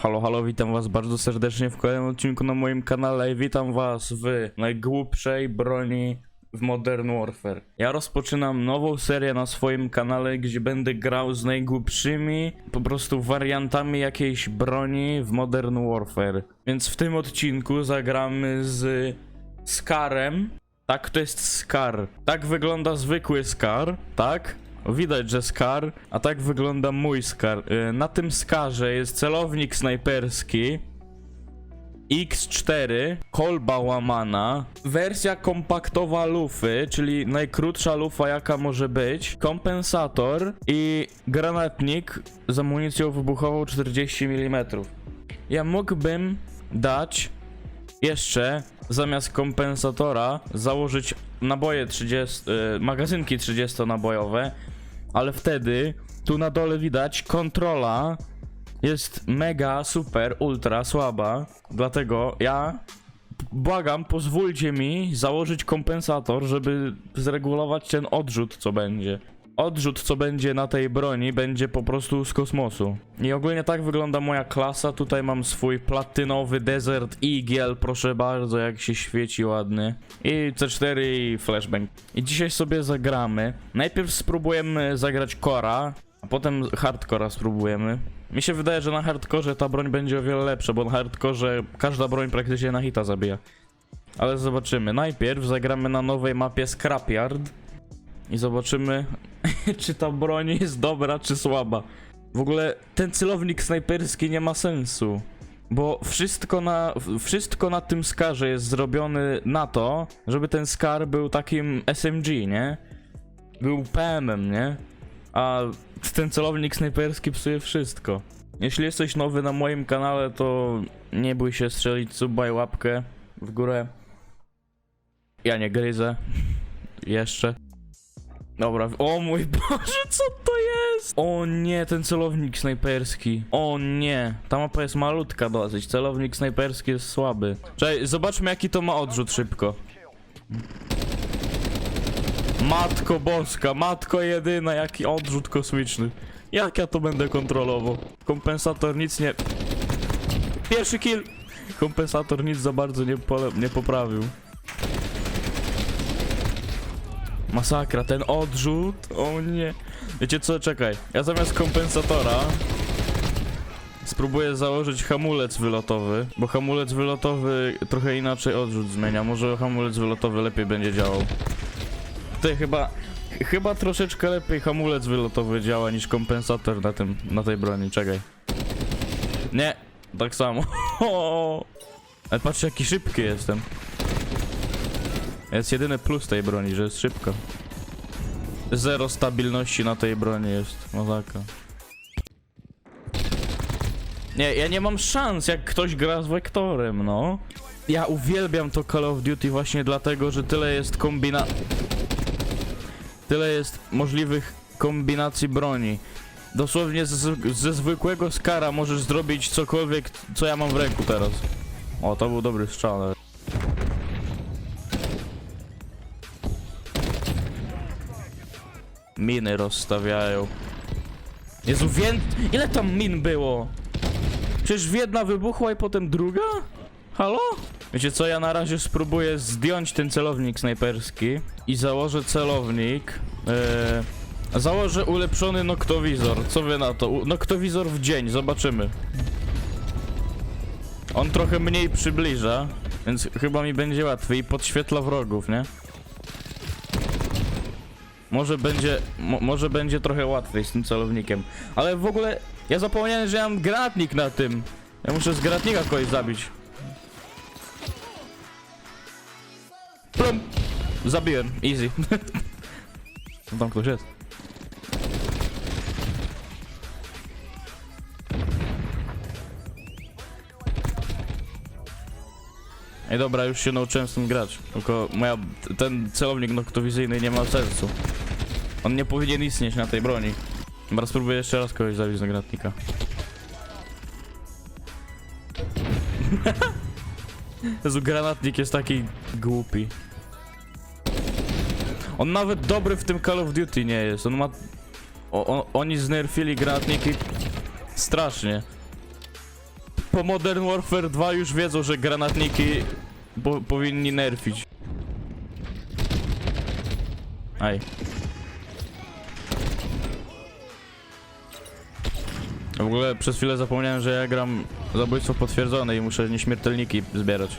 Halo, halo, witam was bardzo serdecznie w kolejnym odcinku na moim kanale i witam was w najgłupszej broni w Modern Warfare. Ja rozpoczynam nową serię na swoim kanale, gdzie będę grał z najgłupszymi po prostu wariantami jakiejś broni w Modern Warfare. Więc w tym odcinku zagramy z Scarem. Tak, to jest Scar. Tak wygląda zwykły Scar, tak? Widać, że Scar, a tak wygląda mój Scar. Y, Na tym Scarze jest celownik snajperski X4, kolba łamana, wersja kompaktowa lufy, czyli najkrótsza lufa jaka może być, kompensator i granatnik z amunicją wybuchową 40 mm. Ja mógłbym dać jeszcze zamiast kompensatora założyć naboje 30, y, magazynki 30 nabojowe, ale wtedy tu na dole widać kontrola jest mega, super, ultra słaba, dlatego ja błagam, pozwólcie mi założyć kompensator, żeby zregulować ten odrzut, co będzie. Odrzut, co będzie na tej broni, będzie po prostu z kosmosu. I ogólnie tak wygląda moja klasa. Tutaj mam swój platynowy Desert Eagle, proszę bardzo, jak się świeci ładny. I C4 i flashbang. I dzisiaj sobie zagramy. Najpierw spróbujemy zagrać Kora, a potem hardcora spróbujemy. Mi się wydaje, że na hardkorze ta broń będzie o wiele lepsza, bo na hardkorze każda broń praktycznie na hita zabija. Ale zobaczymy. Najpierw zagramy na nowej mapie Scrapyard. I zobaczymy, czy ta broń jest dobra, czy słaba. W ogóle ten celownik snajperski nie ma sensu. Bo wszystko na, wszystko na tym skarze jest zrobione na to, żeby ten skar był takim SMG, nie? Był PM-em, nie? A ten celownik snajperski psuje wszystko. Jeśli jesteś nowy na moim kanale, to nie bój się strzelić suba i łapkę w górę. Ja nie gryzę. Jeszcze. Dobra, o mój Boże, co to jest? O nie, ten celownik snajperski. O nie, ta mapa jest malutka dosyć. Celownik snajperski jest słaby. Czekaj, zobaczmy jaki to ma odrzut szybko. Matko boska, matko jedyna, jaki odrzut kosmiczny. Jak ja to będę kontrolował? Kompensator nic nie... Pierwszy kill! Kompensator nic za bardzo nie, nie poprawił. Masakra, ten odrzut, o nie. Wiecie co, czekaj, ja zamiast kompensatora spróbuję założyć hamulec wylotowy, bo hamulec wylotowy trochę inaczej odrzut zmienia, może hamulec wylotowy lepiej będzie działał. Tutaj chyba, chyba troszeczkę lepiej hamulec wylotowy działa niż kompensator na tym, na tej broni, czekaj. Nie, tak samo. Ale patrzcie jaki szybki jestem. Jest jedyny plus tej broni, że jest szybko. Zero stabilności na tej broni jest. Masakra. Nie, ja nie mam szans, jak ktoś gra z Wektorem, no. Ja uwielbiam to Call of Duty właśnie dlatego, że tyle jest kombina... Tyle jest możliwych kombinacji broni. Dosłownie z, ze zwykłego skara możesz zrobić cokolwiek, co ja mam w ręku teraz. O, to był dobry strzał. Miny rozstawiają. Jezu, wię... Ile tam min było? Przecież jedna wybuchła i potem druga? Halo? Wiecie co, ja na razie spróbuję zdjąć ten celownik snajperski i założę celownik. Yy, założę ulepszony noktowizor. Co wy na to? U- Noktowizor w dzień, zobaczymy. On trochę mniej przybliża, więc chyba mi będzie łatwiej i podświetla wrogów, nie? Może będzie, mo, może będzie trochę łatwiej z tym celownikiem. Ale w ogóle ja zapomniałem, że ja mam granatnik na tym. Ja muszę z granatnika kogoś zabić. Plum. Zabiłem, easy. Tam ktoś jest. Ej dobra, już się nauczyłem z tym grać. Tylko moja, ten celownik noktowizyjny nie ma sensu. On nie powinien istnieć na tej broni. Dobra, spróbuję jeszcze raz kogoś zabić z granatnika. Jezu, granatnik jest taki głupi. On nawet dobry w tym Call of Duty nie jest. On ma... O, o, oni znerfili granatniki strasznie. po Modern Warfare 2 już wiedzą, że granatniki po, powinni nerfić. Aj. W ogóle przez chwilę zapomniałem, że ja gram zabójstwo potwierdzone i muszę nieśmiertelniki zbierać.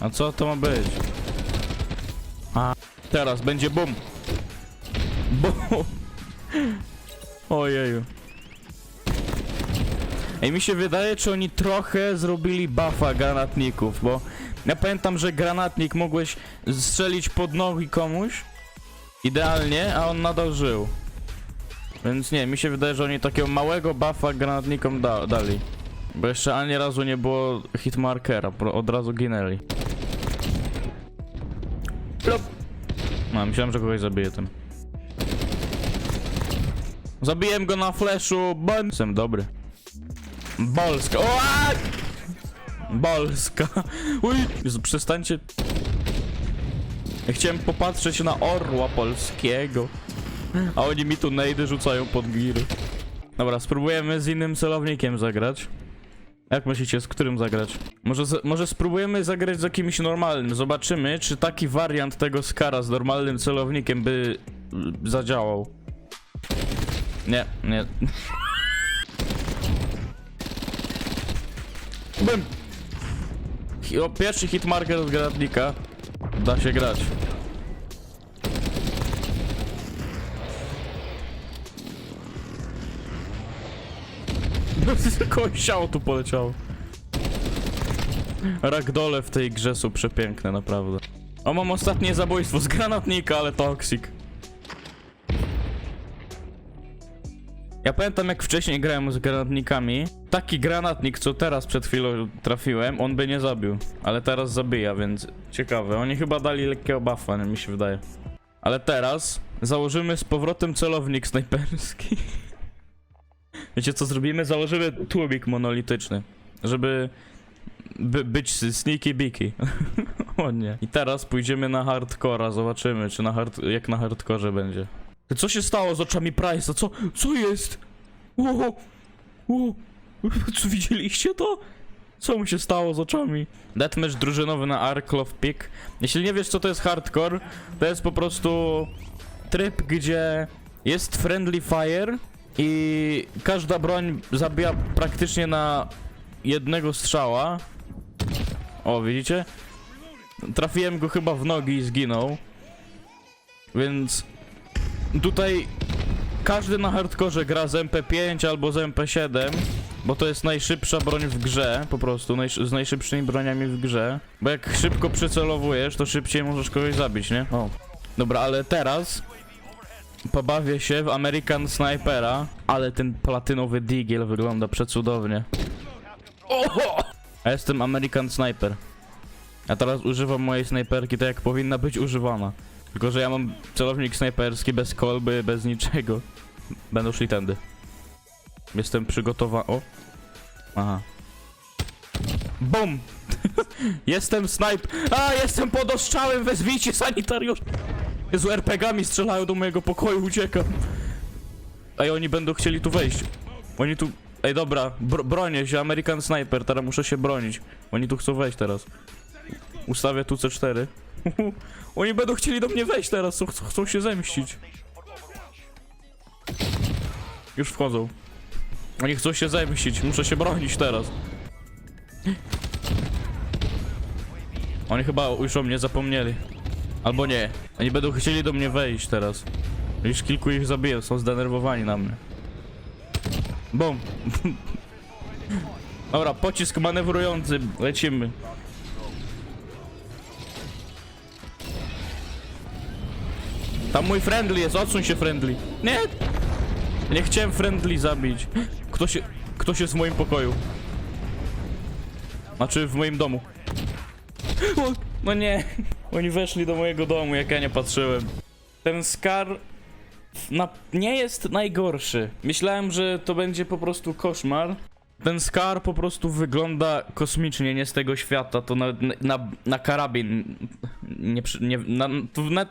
A co to ma być? A teraz będzie bum. Bum. Ojeju. Ej, mi się wydaje, czy oni trochę zrobili buffa granatników, bo ja pamiętam, że granatnik mogłeś strzelić pod nogi komuś idealnie, a on nadal żył. Więc nie, mi się wydaje, że oni takiego małego buffa granatnikom da dali. Bo jeszcze ani razu nie było hitmarkera, od razu ginęli. Plop. No, myślałem, że kogoś zabiję tym. Zabiłem go na flashu, bo jestem dobry. Bolska. O! a! Bolska. Uj, Jezu, przestańcie. Chciałem popatrzeć na orła polskiego. A oni mi tu nejdy rzucają pod giry. Dobra, spróbujemy z innym celownikiem zagrać. Jak myślicie, z którym zagrać? Może, może spróbujemy zagrać z jakimś normalnym. Zobaczymy, czy taki wariant tego skara z normalnym celownikiem by y, zadziałał. Nie, nie. Bym. Pierwszy hitmarker od granatnika. Da się grać. Kogoś ciało tu poleciało. Ragdole w tej grze są przepiękne, naprawdę. O, mam ostatnie zabójstwo z granatnika, ale toksik. Ja pamiętam jak wcześniej grałem z granatnikami. Taki granatnik, co teraz przed chwilą trafiłem, on by nie zabił. Ale teraz zabija, więc ciekawe. Oni chyba dali lekkiego buffa, mi się wydaje. Ale teraz założymy z powrotem celownik snajperski. Wiecie co zrobimy? Założymy tłumik monolityczny. Żeby by, być sneaky beaky. o nie. I teraz pójdziemy na hardcora, zobaczymy czy na hard, jak na hardcorze będzie. Co się stało z oczami Price'a? Co, co jest? O, o, co widzieliście to? Co mu się stało z oczami? Deathmatch drużynowy na Arklow Peak. Jeśli nie wiesz co to jest hardcore, to jest po prostu tryb, gdzie jest friendly fire i każda broń zabija praktycznie na jednego strzała. O, widzicie? Trafiłem go chyba w nogi i zginął. Więc tutaj każdy na hardkorze gra z MP5 albo z MP7, bo to jest najszybsza broń w grze, po prostu, najsz z najszybszymi broniami w grze. Bo jak szybko przycelowujesz, to szybciej możesz kogoś zabić, nie? O. Dobra, ale teraz pobawię się w American Snipera, ale ten platynowy digiel wygląda przecudownie. Oho! Ja jestem American Sniper. Ja teraz używam mojej snajperki tak jak powinna być używana. Tylko, że ja mam celownik snajperski bez kolby, bez niczego. Będą szli tędy. Jestem przygotowany. O! Aha. BUM! jestem snajp... A, jestem pod ostrzałem, wezwijcie sanitariusz! Jezu, RPGami strzelają do mojego pokoju, uciekam. Ej, oni będą chcieli tu wejść. Oni tu... Ej, dobra, bro bronię się, American Sniper, teraz muszę się bronić. Oni tu chcą wejść teraz. Ustawię tu C4. Oni będą chcieli do mnie wejść teraz, chcą- chcą się zemścić. Już wchodzą. Oni chcą się zemścić, muszę się bronić teraz. Oni chyba już o mnie zapomnieli. Albo nie. Oni będą chcieli do mnie wejść teraz. Już kilku ich zabiję, są zdenerwowani na mnie. Bum. Dobra, pocisk manewrujący, lecimy. Tam mój friendly jest, odsuń się friendly. Nie! Nie chciałem friendly zabić. Kto się... Ktoś jest w moim pokoju. Znaczy w moim domu. O, no nie. Oni weszli do mojego domu, jak ja nie patrzyłem. Ten Scar na, nie jest najgorszy. Myślałem, że to będzie po prostu koszmar. Ten Scar po prostu wygląda kosmicznie, nie z tego świata. To na, na, na karabin. Nie, nie na, na,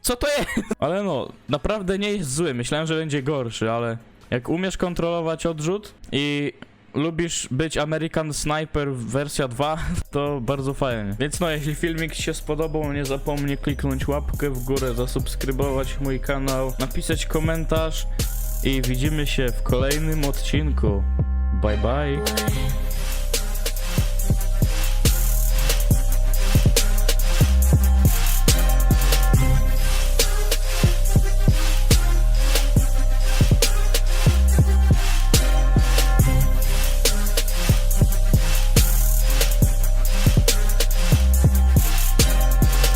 Co to jest? Ale no, naprawdę nie jest zły. Myślałem, że będzie gorszy, ale Jak umiesz kontrolować odrzut i lubisz być American Sniper wersja 2, to bardzo fajnie. Więc no, jeśli filmik się spodobał, nie zapomnij kliknąć łapkę w górę, zasubskrybować mój kanał, napisać komentarz i widzimy się w kolejnym odcinku. Bye bye.